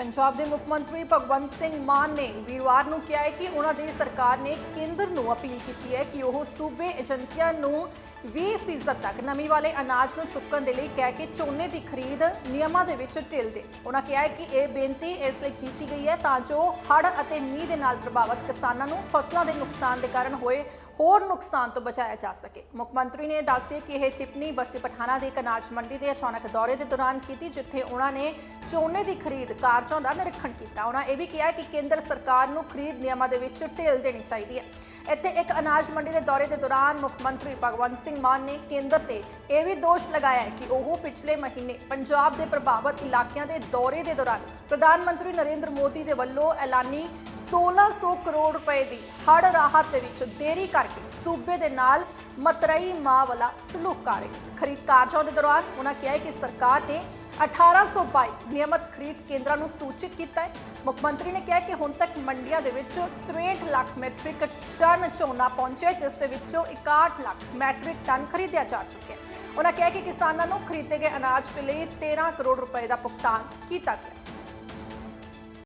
ਪੰਜਾਬ ਦੇ ਮੁੱਖ ਮੰਤਰੀ ਭਗਵੰਤ ਸਿੰਘ ਮਾਨ ਨੇ ਵੀਰਵਾਰ ਨੂੰ ਕਿਹਾ ਹੈ ਕਿ ਉਹਨਾਂ ਦੀ ਸਰਕਾਰ ਨੇ ਕੇਂਦਰ ਨੂੰ ਅਪੀਲ ਕੀਤੀ ਹੈ ਕਿ ਉਹ ਸੂਬੇ ਏਜੰਸੀਆਂ ਨੂੰ 20% ਤੱਕ ਨਮੀ ਵਾਲੇ ਅਨਾਜ ਨੂੰ ਚੁੱਕਣ ਦੇ ਲਈ ਕਹਿ ਕੇ ਝੋਨੇ ਦੀ ਖਰੀਦ ਨਿਯਮਾਂ ਦੇ ਵਿੱਚ ਢਿੱਲ ਦੇ ਉਹਨਾਂ ਕਿਹਾ ਹੈ ਕਿ ਇਹ ਬੇਨਤੀ ਇਸ ਲਈ ਕੀਤੀ ਗਈ ਹੈ ਤਾਂ ਜੋ ਹੜ੍ਹ ਅਤੇ ਮੀਂਹ ਦੇ ਨਾਲ ਪ੍ਰਭਾਵਿਤ ਕਿਸਾਨਾਂ ਨੂੰ ਫਸਲਾਂ ਦੇ ਨੁਕਸਾਨ ਦੇ ਕਾਰਨ ਹੋਏ ਹੋਰ ਨੁਕਸਾਨ ਤੋਂ ਬਚਾਇਆ ਜਾ ਸਕੇ। ਮੁੱਖ ਮੰਤਰੀ ਨੇ ਦੱਸ ਕਿ ਇਹ ਟਿੱਪਣੀ ਬੱਸੀ ਪਠਾਣਾ ਦੇ ਇੱਕ ਅਨਾਜ ਮੰਡੀ ਦੇ ਅਚਾਨਕ ਦੌਰੇ ਦੇ ਦੌਰਾਨ ਕੀਤੀ, ਜਿੱਥੇ ਉਹਨਾਂ ਨੇ ਝੋਨੇ ਦੀ ਖਰੀਦ ਕਾਰਜਾਂ ਦਾ ਨਿਰੀਖਣ ਕੀਤਾ। ਉਹਨਾਂ ਇਹ ਵੀ ਕਿਹਾ ਕਿ ਕੇਂਦਰ ਸਰਕਾਰ ਨੂੰ ਖਰੀਦ ਨਿਯਮਾਂ ਦੇ ਵਿੱਚ ਢਿੱਲ ਦੇਣੀ ਚਾਹੀਦੀ ਹੈ। ਇੱਥੇ ਇੱਕ ਅਨਾਜ ਮੰਡੀ ਦੇ ਦੌਰੇ ਦੇ ਦੌਰਾਨ ਮੁੱਖ ਮੰਤਰੀ ਭਗਵੰਤ ਸਿੰਘ ਮਾਨ ਨੇ ਕੇਂਦਰ ਤੇ ਇਹ ਵੀ ਦੋਸ਼ ਲਗਾਇਆ ਹੈ ਕਿ ਉਹ ਪਿਛਲੇ ਮਹੀਨੇ ਪੰਜਾਬ ਦੇ ਪ੍ਰਭਾਵਿਤ ਇਲਾਕਿਆਂ ਦੇ ਦੌਰੇ ਦੇ ਦੌਰਾਨ ਪ੍ਰਧਾਨ ਮੰਤਰੀ ਨਰਿੰਦਰ ਮੋਦੀ ਦੇ ਵੱਲੋਂ ਐਲਾਨੀ 1600 ਕਰੋੜ ਰੁਪਏ ਦੀ ਹੜ ਰਾਹਤ ਦੇ ਵਿੱਚ ਦੇਰੀ ਕਰਕੇ ਸੂਬੇ ਦੇ ਨਾਲ ਮਤਰਈ ਮਾਂ ਵਾਲਾ ਸਲੂਕ ਕਰ ਰਹੀ ਖਰੀਦ ਕਾਰਜਾਂ ਦੇ ਦੌਰਾਨ ਉਹਨਾਂ ਕਿਹਾ ਕਿ ਸਰਕਾਰ ਨੇ 1822 ਨਿਯਮਤ ਖਰੀਦ ਕੇਂਦਰਾਂ ਨੂੰ ਸੂਚਿਤ ਕੀਤਾ ਹੈ। ਮੁੱਖ ਮੰਤਰੀ ਨੇ ਕਿਹਾ ਕਿ ਹੁਣ ਤੱਕ ਮੰਡੀਆਂ ਦੇ ਵਿੱਚ 63 ਲੱਖ ਮੈਟ੍ਰਿਕ ਟਨ ਝੋਨਾ ਪਹੁੰਚਿਆ ਜਿਸ ਦੇ ਵਿੱਚੋਂ 61 ਲੱਖ ਮੈਟ੍ਰਿਕ ਟਨ ਖਰੀਦਿਆ ਜਾ ਚੁੱਕਿਆ ਹੈ। ਉਹਨਾਂ ਕਿਹਾ ਕਿ ਕਿਸਾਨਾਂ ਨੂੰ ਖਰੀਦੇ ਗਏ ਅਨਾਜ ਦੇ ਲਈ 13 ਕਰੋੜ ਰੁਪਏ ਦਾ ਭੁਗਤਾਨ ਕੀਤਾ ਗਿਆ